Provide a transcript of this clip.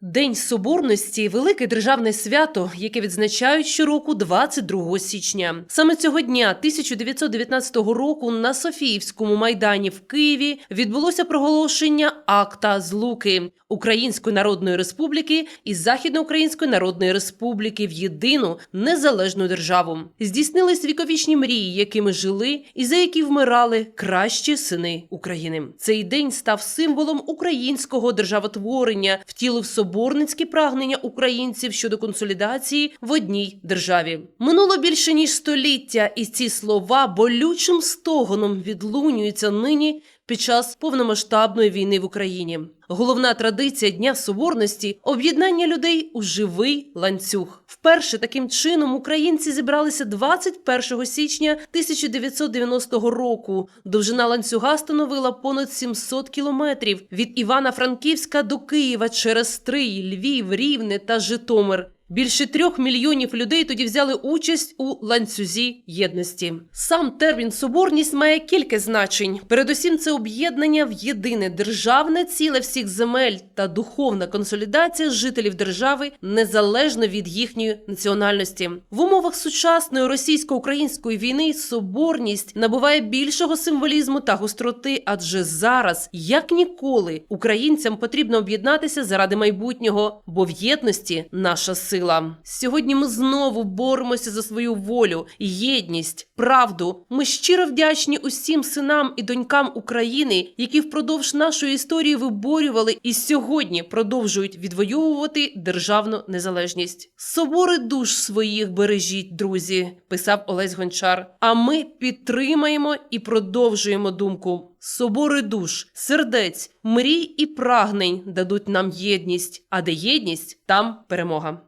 День Соборності велике державне свято, яке відзначають щороку 22 січня. Саме цього дня, 1919 року, на Софіївському майдані в Києві відбулося проголошення акта злуки Української Народної Республіки і Західноукраїнської Народної Республіки в єдину незалежну державу. Здійснились віковічні мрії, якими жили і за які вмирали кращі сини України. Цей день став символом українського державотворення, втілив соборницькі прагнення українців щодо консолідації в одній державі. Минуло більше ніж століття, і ці слова болючим стогоном відлунюються нині під час повномасштабної війни в Україні. Головна традиція Дня Соборності об'єднання людей у живий ланцюг. Вперше таким чином українці зібралися 21 січня 1990 року. Довжина ланцюга становила понад 700 кілометрів від Івана-Франківська до Києва через Стрий, Львів, Рівне та Житомир. Більше трьох мільйонів людей тоді взяли участь у ланцюзі єдності. Сам термін соборність має кілька значень. Передусім, це об'єднання в єдине державне ціле всіх земель та духовна консолідація жителів держави незалежно від їхньої національності. В умовах сучасної російсько-української війни соборність набуває більшого символізму та гостроти, адже зараз, як ніколи, українцям потрібно об'єднатися заради майбутнього, бо в єдності наша сила. Сьогодні ми знову боремося за свою волю, єдність, правду. Ми щиро вдячні усім синам і донькам України, які впродовж нашої історії виборювали і сьогодні продовжують відвоювати державну незалежність. Собори душ своїх бережіть, друзі, писав Олесь Гончар. А ми підтримаємо і продовжуємо думку. Собори душ, сердець, мрій і прагнень дадуть нам єдність. А де єдність, там перемога.